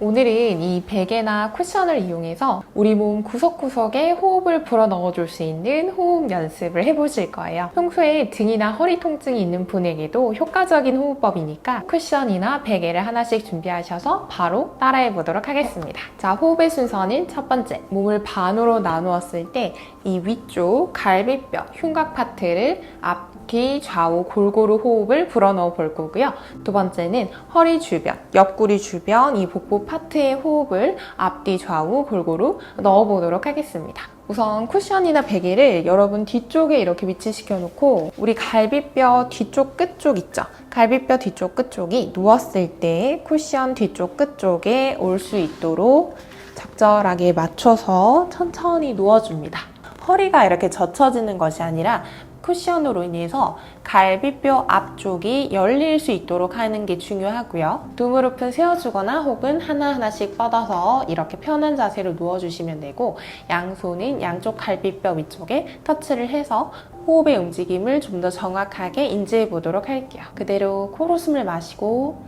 오늘은 이 베개나 쿠션을 이용해서 우리 몸 구석구석에 호흡을 불어 넣어 줄 수 있는 호흡 연습을 해보실 거예요. 평소에 등이나 허리 통증이 있는 분에게도 효과적인 호흡법이니까 쿠션이나 베개를 하나씩 준비하셔서 바로 따라해 보도록 하겠습니다. 자, 호흡의 순서는 첫 번째, 몸을 반으로 나누었을 때 이 위쪽 갈비뼈, 흉곽 파트를 앞, 뒤, 좌우 골고루 호흡을 불어넣어 볼 거고요. 두 번째는 허리 주변, 옆구리 주변 이 복부 파트의 호흡을 앞뒤, 좌우 골고루 넣어 보도록 하겠습니다. 우선 쿠션이나 베개를 여러분 뒤쪽에 이렇게 위치시켜 놓고 우리 갈비뼈 뒤쪽 끝쪽 있죠? 갈비뼈 뒤쪽 끝쪽이 누웠을 때 쿠션 뒤쪽 끝쪽에 올 수 있도록 적절하게 맞춰서 천천히 누워줍니다. 허리가 이렇게 젖혀지는 것이 아니라 쿠션으로 인해서 갈비뼈 앞쪽이 열릴 수 있도록 하는 게 중요하고요. 두 무릎은 세워주거나 혹은 하나하나씩 뻗어서 이렇게 편한 자세로 누워주시면 되고 양손은 양쪽 갈비뼈 위쪽에 터치를 해서 호흡의 움직임을 좀 더 정확하게 인지해 보도록 할게요. 그대로 코로 숨을 마시고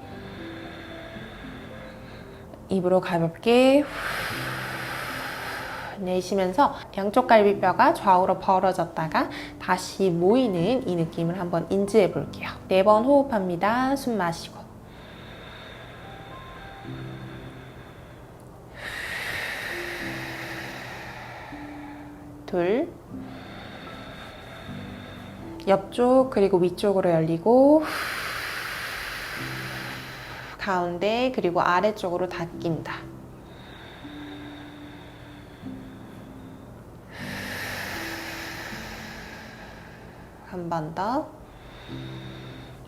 입으로 가볍게 후 내쉬면서 양쪽 갈비뼈가 좌우로 벌어졌다가 다시 모이는 이 느낌을 한번 인지해 볼게요. 네 번 호흡합니다. 숨 마시고. 둘. 옆쪽 그리고 위쪽으로 열리고 가운데 그리고 아래쪽으로 닫긴다. 한 번 더.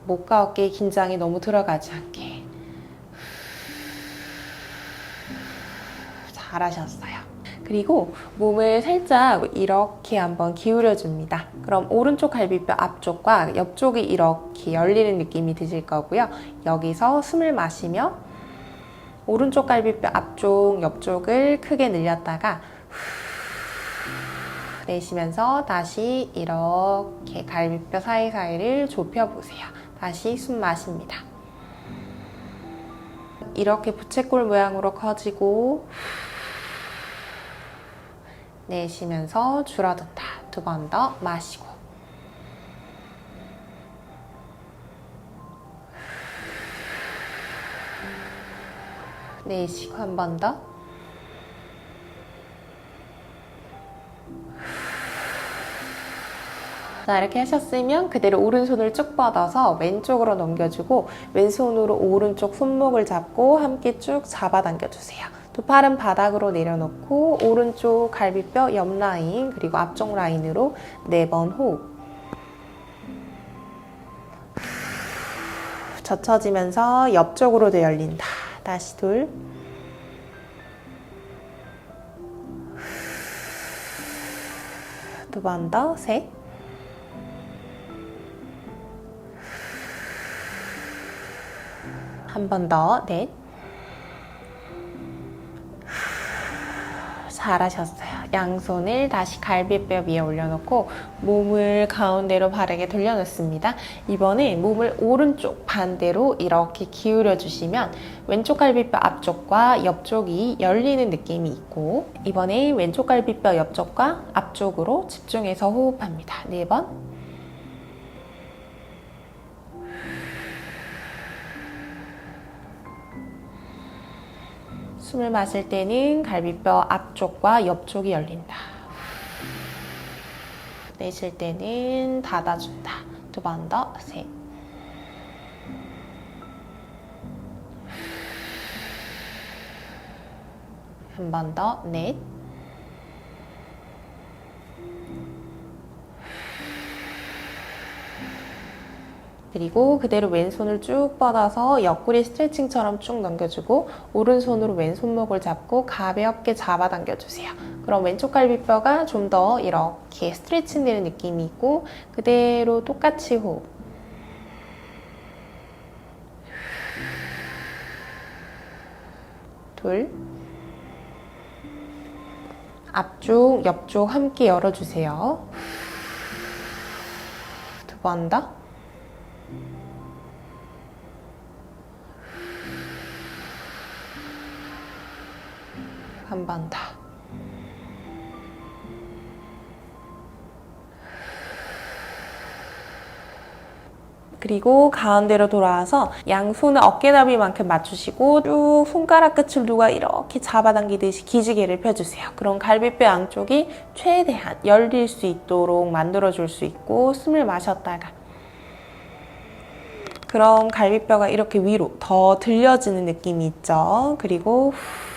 목과 어깨에 긴장이 너무 들어가지 않게. 잘하셨어요. 그리고 몸을 살짝 이렇게 한번 기울여 줍니다. 그럼 오른쪽 갈비뼈 앞쪽과 옆쪽이 이렇게 열리는 느낌이 드실 거고요. 여기서 숨을 마시며 오른쪽 갈비뼈 앞쪽, 옆쪽을 크게 늘렸다가 내쉬면서 다시 이렇게 갈비뼈 사이사이를 좁혀보세요. 다시 숨 마십니다. 이렇게 부채꼴 모양으로 커지고 내쉬면서 줄어든다. 두 번 더 마시고 내쉬고 한 번 더. 자, 이렇게 하셨으면 그대로 오른손을 쭉 뻗어서 왼쪽으로 넘겨주고 왼손으로 오른쪽 손목을 잡고 함께 쭉 잡아당겨 주세요. 두 팔은 바닥으로 내려놓고 오른쪽 갈비뼈 옆 라인 그리고 앞쪽 라인으로 네 번 호흡. 젖혀지면서 옆쪽으로도 열린다. 다시 둘. 두 번 더, 셋. 한 번 더, 넷. 잘하셨어요. 양손을 다시 갈비뼈 위에 올려놓고 몸을 가운데로 바르게 돌려놓습니다. 이번에 몸을 오른쪽 반대로 이렇게 기울여 주시면 왼쪽 갈비뼈 앞쪽과 옆쪽이 열리는 느낌이 있고 이번에 왼쪽 갈비뼈 옆쪽과 앞쪽으로 집중해서 호흡합니다. 네 번. 숨을 마실 때는 갈비뼈 앞쪽과 옆쪽이 열린다. 내쉴 때는 닫아준다. 두 번 더, 셋. 한 번 더, 넷. 그리고 그대로 왼손을 쭉 뻗어서 옆구리 스트레칭처럼 쭉 넘겨주고 오른손으로 왼손목을 잡고 가볍게 잡아당겨 주세요. 그럼 왼쪽 갈비뼈가 좀 더 이렇게 스트레칭 되는 느낌이 있고 그대로 똑같이 호흡. 둘. 앞쪽, 옆쪽 함께 열어주세요. 두 번 더. 한번 더. 그리고 가운데로 돌아와서 양손을 어깨 너비만큼 맞추시고 쭉 손가락 끝을 누가 이렇게 잡아당기듯이 기지개를 펴주세요. 그럼 갈비뼈 양쪽이 최대한 열릴 수 있도록 만들어줄 수 있고 숨을 마셨다가 그럼 갈비뼈가 이렇게 위로 더 들려지는 느낌이 있죠. 그리고 후,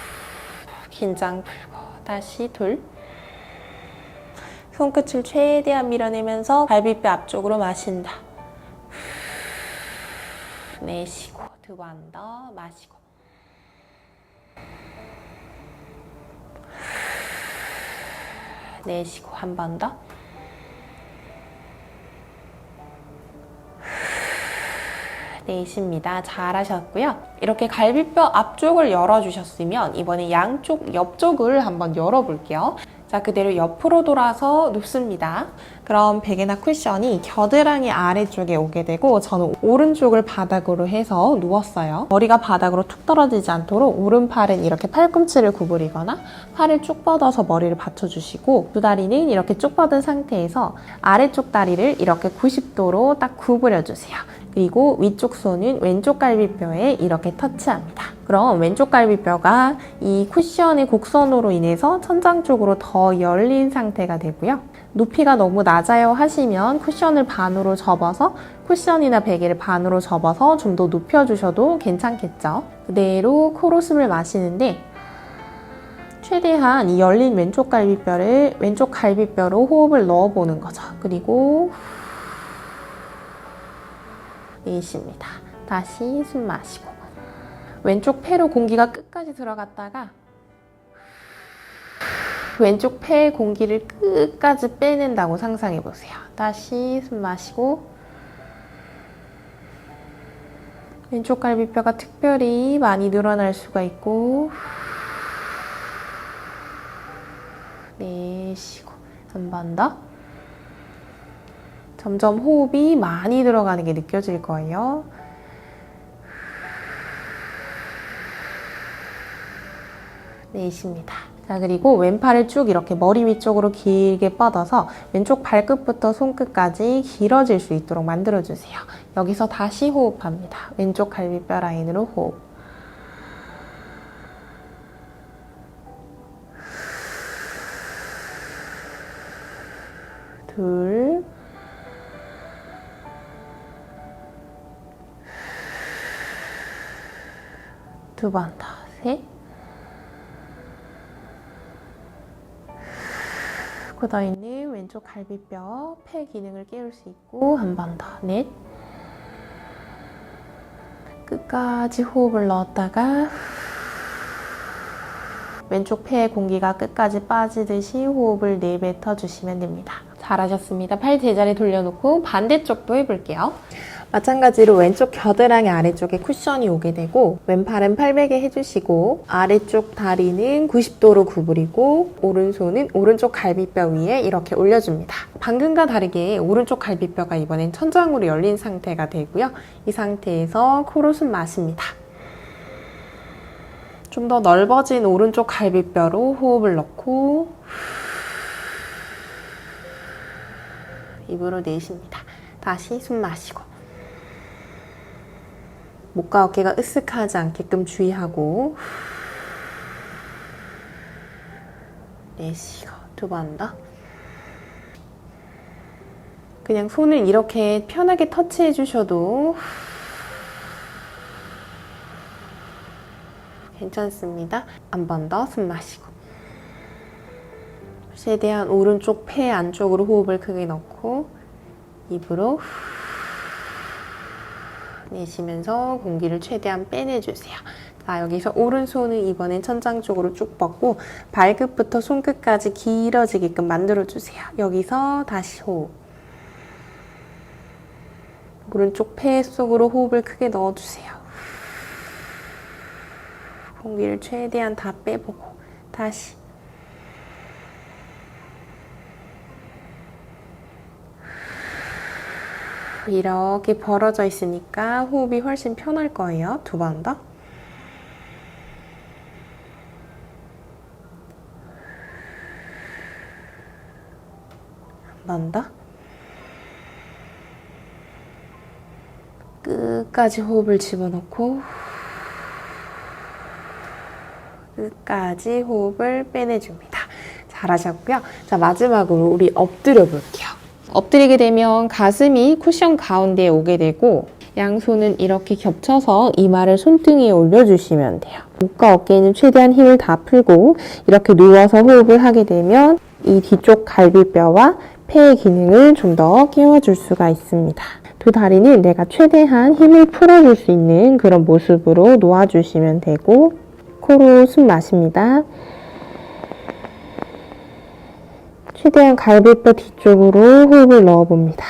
긴장 풀고 다시 둘 손끝을 최대한 밀어내면서 갈비뼈 앞쪽으로 마신다. 내쉬고 두 번 더 마시고 내쉬고 한 번 더. 내쉽니다. 잘하셨고요. 이렇게 갈비뼈 앞쪽을 열어주셨으면 이번에 양쪽 옆쪽을 한번 열어볼게요. 자, 그대로 옆으로 돌아서 눕습니다. 그럼 베개나 쿠션이 겨드랑이 아래쪽에 오게 되고 저는 오른쪽을 바닥으로 해서 누웠어요. 머리가 바닥으로 툭 떨어지지 않도록 오른팔은 이렇게 팔꿈치를 구부리거나 팔을 쭉 뻗어서 머리를 받쳐주시고 두 다리는 이렇게 쭉 뻗은 상태에서 아래쪽 다리를 이렇게 90도로 딱 구부려주세요. 그리고 위쪽 손은 왼쪽 갈비뼈에 이렇게 터치합니다. 그럼 왼쪽 갈비뼈가 이 쿠션의 곡선으로 인해서 천장 쪽으로 더 열린 상태가 되고요. 높이가 너무 낮아요 하시면 쿠션을 반으로 접어서 쿠션이나 베개를 반으로 접어서 좀 더 높여주셔도 괜찮겠죠. 그대로 코로 숨을 마시는데 최대한 이 열린 왼쪽 갈비뼈를 왼쪽 갈비뼈로 호흡을 넣어보는 거죠. 그리고 내쉽니다. 다시 숨 마시고 왼쪽 폐로 공기가 끝까지 들어갔다가 왼쪽 폐의 공기를 끝까지 빼낸다고 상상해 보세요. 다시 숨 마시고 왼쪽 갈비뼈가 특별히 많이 늘어날 수가 있고 내쉬고 한 번 더. 점점 호흡이 많이 들어가는 게 느껴질 거예요. 내쉽니다. 자, 그리고 왼팔을 쭉 이렇게 머리 위쪽으로 길게 뻗어서 왼쪽 발끝부터 손끝까지 길어질 수 있도록 만들어주세요. 여기서 다시 호흡합니다. 왼쪽 갈비뼈 라인으로 호흡. 두 번 더, 셋. 굳어 있는 왼쪽 갈비뼈, 폐 기능을 깨울 수 있고 한 번 더, 넷. 끝까지 호흡을 넣었다가 왼쪽 폐의 공기가 끝까지 빠지듯이 호흡을 내뱉어 주시면 됩니다. 잘하셨습니다. 팔 제자리 돌려놓고 반대쪽도 해볼게요. 마찬가지로 왼쪽 겨드랑이 아래쪽에 쿠션이 오게 되고 왼팔은 팔베개 해주시고 아래쪽 다리는 90도로 구부리고 오른손은 오른쪽 갈비뼈 위에 이렇게 올려줍니다. 방금과 다르게 오른쪽 갈비뼈가 이번엔 천장으로 열린 상태가 되고요. 이 상태에서 코로 숨 마십니다. 좀 더 넓어진 오른쪽 갈비뼈로 호흡을 넣고 입으로 내쉽니다. 다시 숨 마시고 목과 어깨가 으쓱하지 않게끔 주의하고 내쉬고 두 번 더. 그냥 손을 이렇게 편하게 터치해 주셔도 괜찮습니다. 한 번 더 숨 마시고 최대한 오른쪽 폐 안쪽으로 호흡을 크게 넣고 입으로 내쉬면서 공기를 최대한 빼내주세요. 자, 여기서 오른손은 이번엔 천장 쪽으로 쭉 뻗고 발끝부터 손끝까지 길어지게끔 만들어주세요. 여기서 다시 호흡. 오른쪽 폐 속으로 호흡을 크게 넣어주세요. 공기를 최대한 다 빼보고 다시 이렇게 벌어져 있으니까 호흡이 훨씬 편할 거예요. 두 번 더. 한 번 더. 끝까지 호흡을 집어넣고 끝까지 호흡을 빼내줍니다. 잘하셨고요. 자, 마지막으로 우리 엎드려 볼게요. 엎드리게 되면 가슴이 쿠션 가운데에 오게 되고 양손은 이렇게 겹쳐서 이마를 손등에 올려주시면 돼요. 목과 어깨에는 최대한 힘을 다 풀고 이렇게 누워서 호흡을 하게 되면 이 뒤쪽 갈비뼈와 폐의 기능을 좀 더 깨워줄 수가 있습니다. 두 다리는 내가 최대한 힘을 풀어줄 수 있는 그런 모습으로 놓아주시면 되고 코로 숨 마십니다. 최대한 갈비뼈 뒤쪽으로 호흡을 넣어봅니다.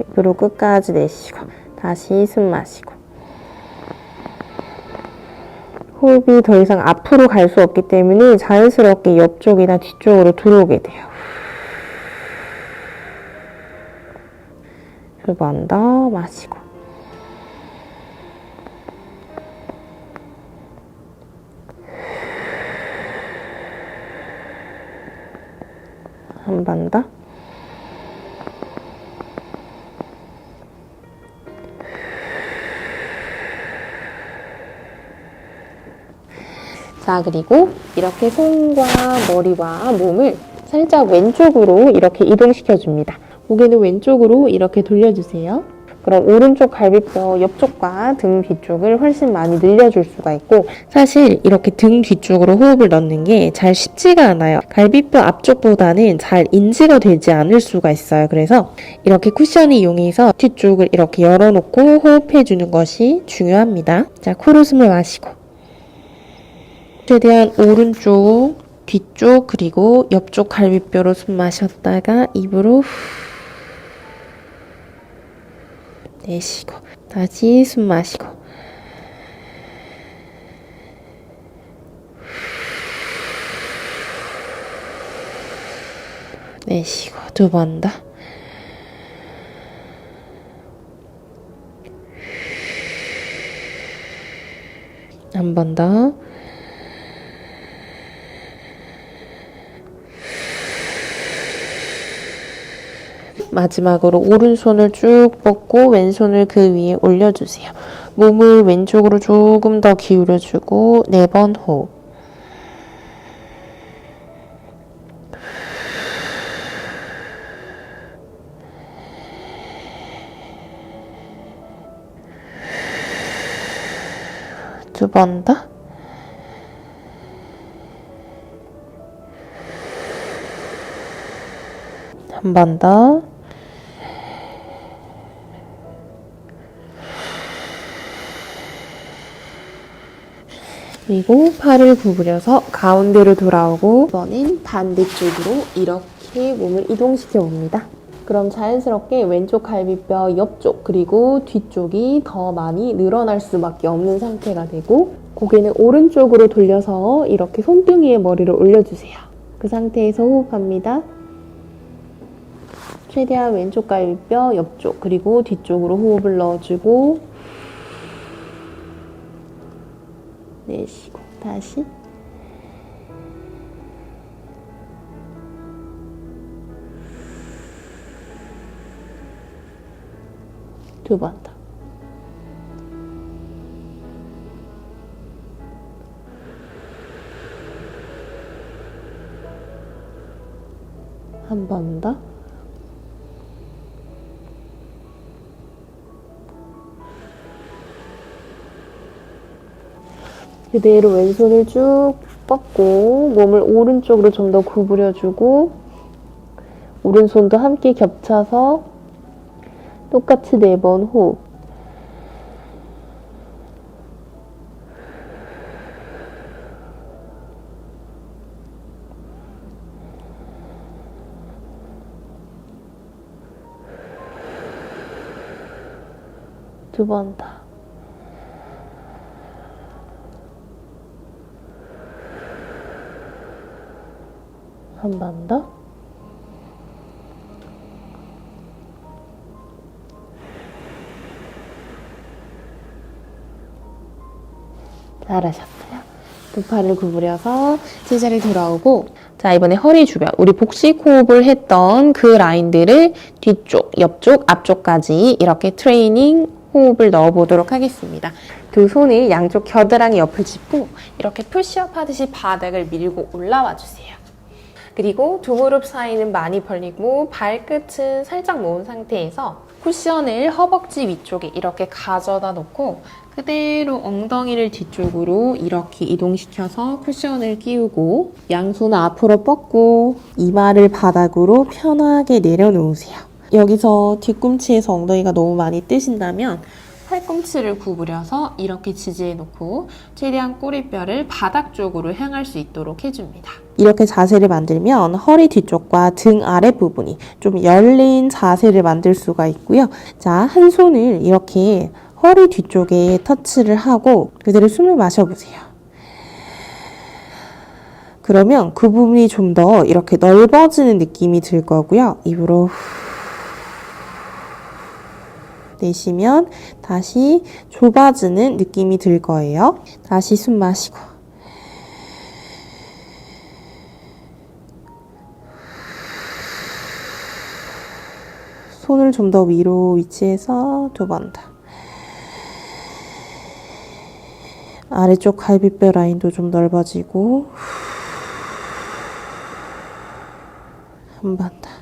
입으로 끝까지 내쉬고 다시 숨 마시고 호흡이 더 이상 앞으로 갈 수 없기 때문에 자연스럽게 옆쪽이나 뒤쪽으로 들어오게 돼요. 두 번 더 마시고 한번 더. 자, 그리고 이렇게 손과 머리와 몸을 살짝 왼쪽으로 이렇게 이동시켜 줍니다. 고개는 왼쪽으로 이렇게 돌려주세요. 그럼 오른쪽 갈비뼈 옆쪽과 등 뒤쪽을 훨씬 많이 늘려줄 수가 있고 사실 이렇게 등 뒤쪽으로 호흡을 넣는 게 잘 쉽지가 않아요. 갈비뼈 앞쪽보다는 잘 인지가 되지 않을 수가 있어요. 그래서 이렇게 쿠션을 이용해서 뒤쪽을 이렇게 열어놓고 호흡해 주는 것이 중요합니다. 자, 코로 숨을 마시고 최대한 오른쪽, 뒤쪽, 그리고 옆쪽 갈비뼈로 숨 마셨다가 입으로 후 내쉬고 다시 숨 마시고 내쉬고 두 번 더. 한 번 더. 마지막으로 오른손을 쭉 뻗고 왼손을 그 위에 올려주세요. 몸을 왼쪽으로 조금 더 기울여주고 네 번 호흡. 두 번 더. 한 번 더. 그리고 팔을 구부려서 가운데로 돌아오고 이번엔 반대쪽으로 이렇게 몸을 이동시켜 봅니다. 그럼 자연스럽게 왼쪽 갈비뼈 옆쪽 그리고 뒤쪽이 더 많이 늘어날 수밖에 없는 상태가 되고 고개는 오른쪽으로 돌려서 이렇게 손등위에 머리를 올려주세요. 그 상태에서 호흡합니다. 최대한 왼쪽 갈비뼈 옆쪽 그리고 뒤쪽으로 호흡을 넣어주고 내쉬고 다시 두 번 더. 한 번 더. 그대로 왼손을 쭉 뻗고 몸을 오른쪽으로 좀 더 구부려주고 오른손도 함께 겹쳐서 똑같이 네 번 호흡. 두번 더. 한번 더. 잘하셨어요. 두 팔을 구부려서 제자리 돌아오고 자 이번에 허리 주변 우리 복식 호흡을 했던 그 라인들을 뒤쪽, 옆쪽, 앞쪽까지 이렇게 트레이닝 호흡을 넣어보도록 하겠습니다. 두 손을 양쪽 겨드랑이 옆을 짚고 이렇게 푸시업 하듯이 바닥을 밀고 올라와 주세요. 그리고 두 무릎 사이는 많이 벌리고 발끝은 살짝 모은 상태에서 쿠션을 허벅지 위쪽에 이렇게 가져다 놓고 그대로 엉덩이를 뒤쪽으로 이렇게 이동시켜서 쿠션을 끼우고 양손 앞으로 뻗고 이마를 바닥으로 편하게 내려놓으세요. 여기서 뒤꿈치에서 엉덩이가 너무 많이 뜨신다면 팔꿈치를 구부려서 이렇게 지지해 놓고 최대한 꼬리뼈를 바닥 쪽으로 향할 수 있도록 해줍니다. 이렇게 자세를 만들면 허리 뒤쪽과 등 아랫부분이 좀 열린 자세를 만들 수가 있고요. 자, 한 손을 이렇게 허리 뒤쪽에 터치를 하고 그대로 숨을 마셔보세요. 그러면 그 부분이 좀 더 이렇게 넓어지는 느낌이 들 거고요. 입으로 후 내쉬면 다시 좁아지는 느낌이 들 거예요. 다시 숨 마시고. 손을 좀 더 위로 위치해서 두 번 더. 아래쪽 갈비뼈 라인도 좀 넓어지고. 한 번 더.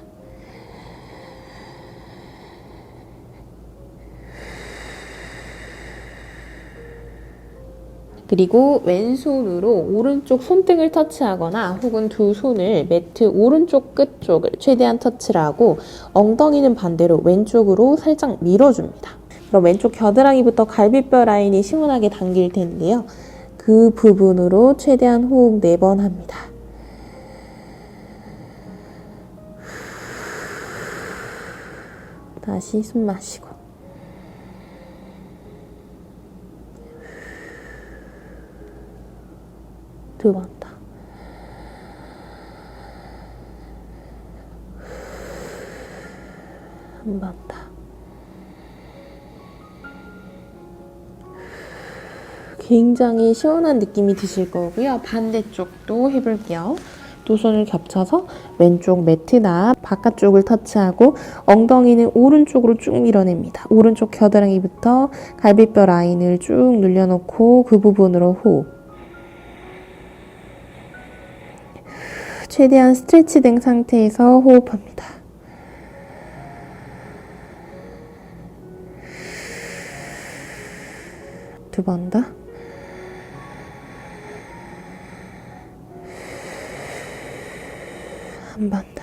그리고 왼손으로 오른쪽 손등을 터치하거나 혹은 두 손을 매트 오른쪽 끝 쪽을 최대한 터치를 하고 엉덩이는 반대로 왼쪽으로 살짝 밀어줍니다. 그럼 왼쪽 겨드랑이부터 갈비뼈 라인이 시원하게 당길 텐데요. 그 부분으로 최대한 호흡 4번 합니다. 다시 숨 마시고. 더. 한번 더. 굉장히 시원한 느낌이 드실 거고요. 반대쪽도 해볼게요. 두 손을 겹쳐서 왼쪽 매트나 바깥쪽을 터치하고 엉덩이는 오른쪽으로 쭉 밀어냅니다. 오른쪽 겨드랑이부터 갈비뼈 라인을 쭉 늘려놓고 그 부분으로 호흡. 최대한 스트레치 된 상태에서 호흡합니다. 두 번 더. 한 번 더.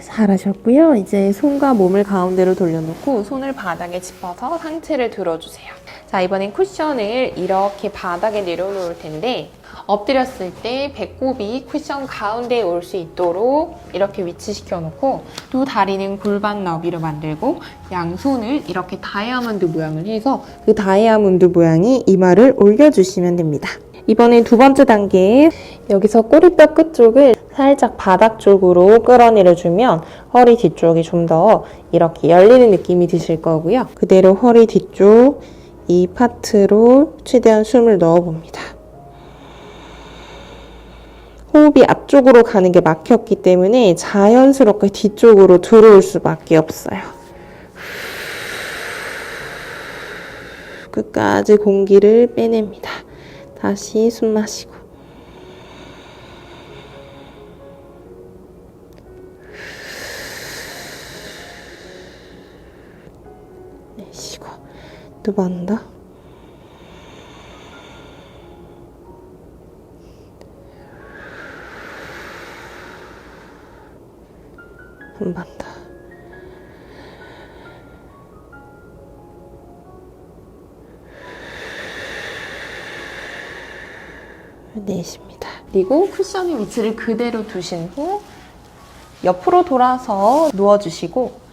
잘하셨고요. 이제 손과 몸을 가운데로 돌려놓고 손을 바닥에 짚어서 상체를 들어주세요. 자, 이번엔 쿠션을 이렇게 바닥에 내려놓을 텐데 엎드렸을 때 배꼽이 쿠션 가운데에 올 수 있도록 이렇게 위치시켜 놓고 두 다리는 골반 너비로 만들고 양손을 이렇게 다이아몬드 모양을 해서 그 다이아몬드 모양이 이마를 올려주시면 됩니다. 이번에 두 번째 단계 여기서 꼬리뼈 끝쪽을 살짝 바닥 쪽으로 끌어내려주면 허리 뒤쪽이 좀 더 이렇게 열리는 느낌이 드실 거고요. 그대로 허리 뒤쪽 이 파트로 최대한 숨을 넣어 봅니다. 호흡이 앞쪽으로 가는 게 막혔기 때문에 자연스럽게 뒤쪽으로 들어올 수밖에 없어요. 끝까지 공기를 빼냅니다. 다시 숨 마시고. 더. 한번 더. 내쉽니다. 그리고 쿠션의 위치를 그대로 두신 후 옆으로 돌아서 누워주시고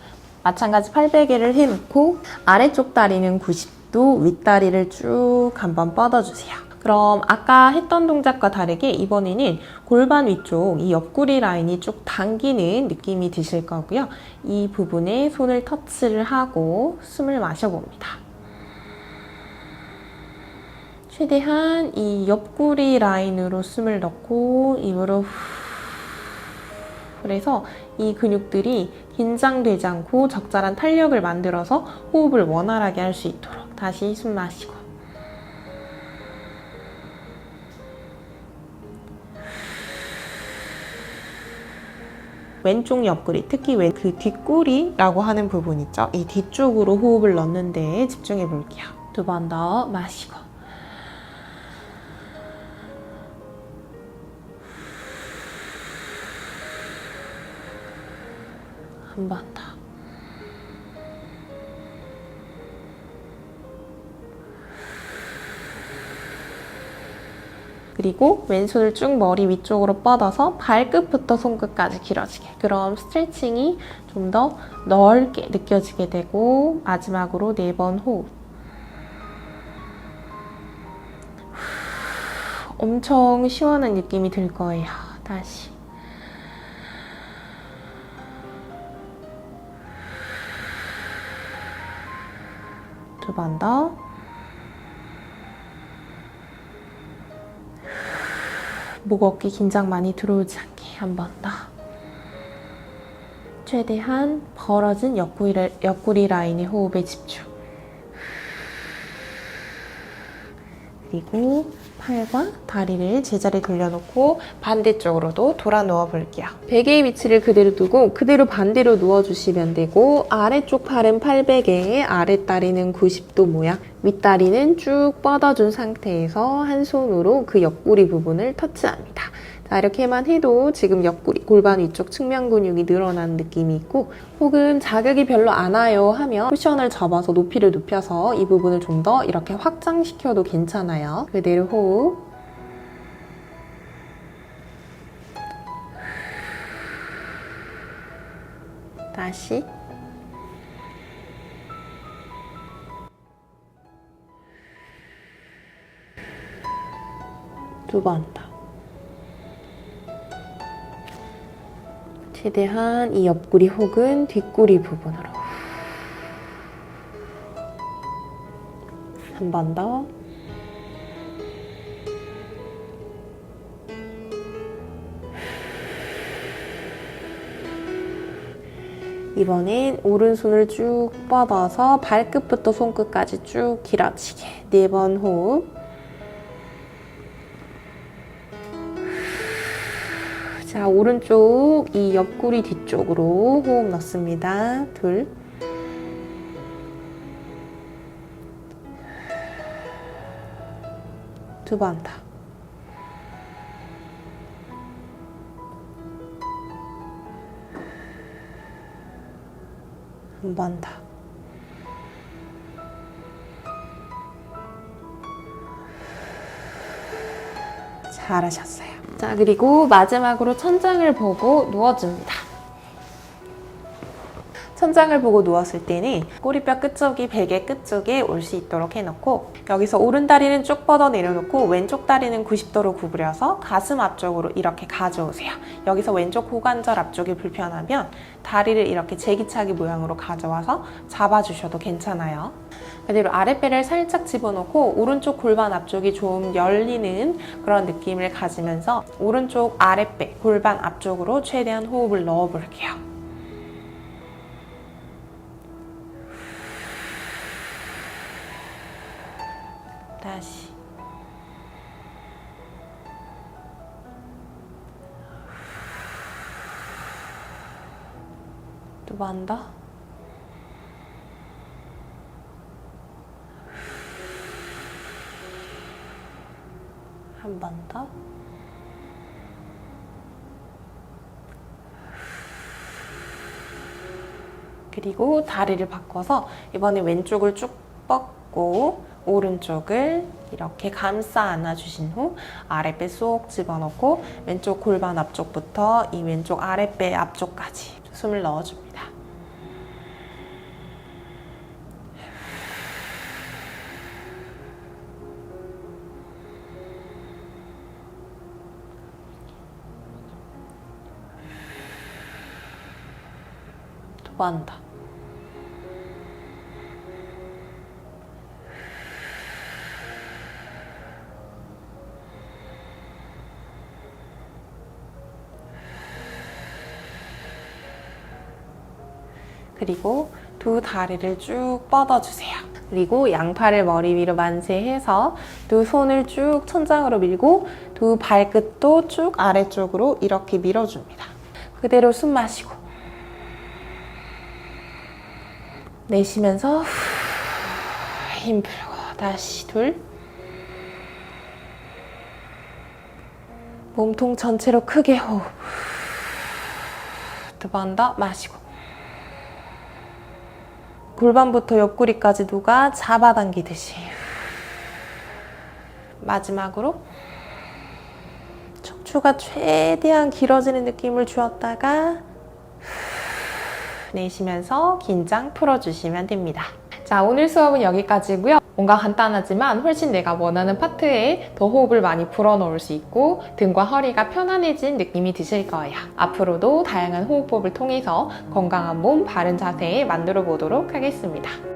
마찬가지 팔베개를 해놓고 아래쪽 다리는 90도, 윗다리를 쭉 한번 뻗어주세요. 그럼 아까 했던 동작과 다르게 이번에는 골반 위쪽 이 옆구리 라인이 쭉 당기는 느낌이 드실 거고요. 이 부분에 손을 터치를 하고 숨을 마셔봅니다. 최대한 이 옆구리 라인으로 숨을 넣고 입으로 후 그래서 이 근육들이 긴장되지 않고 적절한 탄력을 만들어서 호흡을 원활하게 할 수 있도록 다시 숨 마시고 왼쪽 옆구리, 특히 왼그 뒷구리라고 하는 부분 있죠? 이 뒤쪽으로 호흡을 넣는데 집중해 볼게요. 두 번 더 마시고 한번 더. 그리고 왼손을 쭉 머리 위쪽으로 뻗어서 발끝부터 손끝까지 길어지게. 그럼 스트레칭이 좀 더 넓게 느껴지게 되고 마지막으로 네 번 호흡. 엄청 시원한 느낌이 들 거예요. 다시. 두번 더. 목 어깨 긴장 많이 들어오지 않게 한 번 더. 최대한 벌어진 옆구리, 옆구리 라인의 호흡에 집중. 그리고 팔과 다리를 제자리에 돌려놓고 반대쪽으로도 돌아 누워 볼게요. 베개의 위치를 그대로 두고 그대로 반대로 누워주시면 되고 아래쪽 팔은 800에 아랫다리는 90도 모양 윗다리는 쭉 뻗어준 상태에서 한 손으로 그 옆구리 부분을 터치합니다. 자, 이렇게만 해도 지금 옆구리, 골반 위쪽 측면 근육이 늘어난 느낌이 있고 혹은 자극이 별로 안 와요 하면 쿠션을 접어서 높이를 높여서 이 부분을 좀 더 이렇게 확장시켜도 괜찮아요. 그대로 호흡. 다시. 두 번 더. 최대한 이 옆구리 혹은 뒷구리 부분으로 한 번 더. 이번엔 오른손을 쭉 뻗어서 발끝부터 손끝까지 쭉 길어지게 네 번 호흡. 자, 오른쪽 이 옆구리 뒤쪽으로 호흡 넣습니다. 둘. 두 번 더. 한 번 더. 잘하셨어요. 자, 그리고 마지막으로 천장을 보고 누워줍니다. 천장을 보고 누웠을 때는 꼬리뼈 끝쪽이 베개 끝쪽에 올 수 있도록 해놓고 여기서 오른 다리는 쭉 뻗어 내려놓고 왼쪽 다리는 90도로 구부려서 가슴 앞쪽으로 이렇게 가져오세요. 여기서 왼쪽 호관절 앞쪽이 불편하면 다리를 이렇게 제기차기 모양으로 가져와서 잡아주셔도 괜찮아요. 그대로 아랫배를 살짝 집어넣고 오른쪽 골반 앞쪽이 좀 열리는 그런 느낌을 가지면서 오른쪽 아랫배, 골반 앞쪽으로 최대한 호흡을 넣어볼게요. 다시. 두번 더. 한번 더. 그리고 다리를 바꿔서 이번에 왼쪽을 쭉 뻗고 오른쪽을 이렇게 감싸 안아주신 후 아랫배 쏙 집어넣고 왼쪽 골반 앞쪽부터 이 왼쪽 아랫배 앞쪽까지 숨을 넣어줍니다. 두 번 더. 그리고 두 다리를 쭉 뻗어주세요. 그리고 양팔을 머리 위로 만세해서 두 손을 쭉 천장으로 밀고 두 발끝도 쭉 아래쪽으로 이렇게 밀어줍니다. 그대로 숨 마시고 내쉬면서 후, 힘 풀고 다시 둘 몸통 전체로 크게 호흡 두 번 더 마시고 골반부터 옆구리까지 누가 잡아당기듯이 마지막으로 척추가 최대한 길어지는 느낌을 주었다가 내쉬면서 긴장 풀어주시면 됩니다. 자, 오늘 수업은 여기까지고요. 뭔가 간단하지만 훨씬 내가 원하는 파트에 더 호흡을 많이 불어넣을 수 있고 등과 허리가 편안해진 느낌이 드실 거예요. 앞으로도 다양한 호흡법을 통해서 건강한 몸, 바른 자세 만들어 보도록 하겠습니다.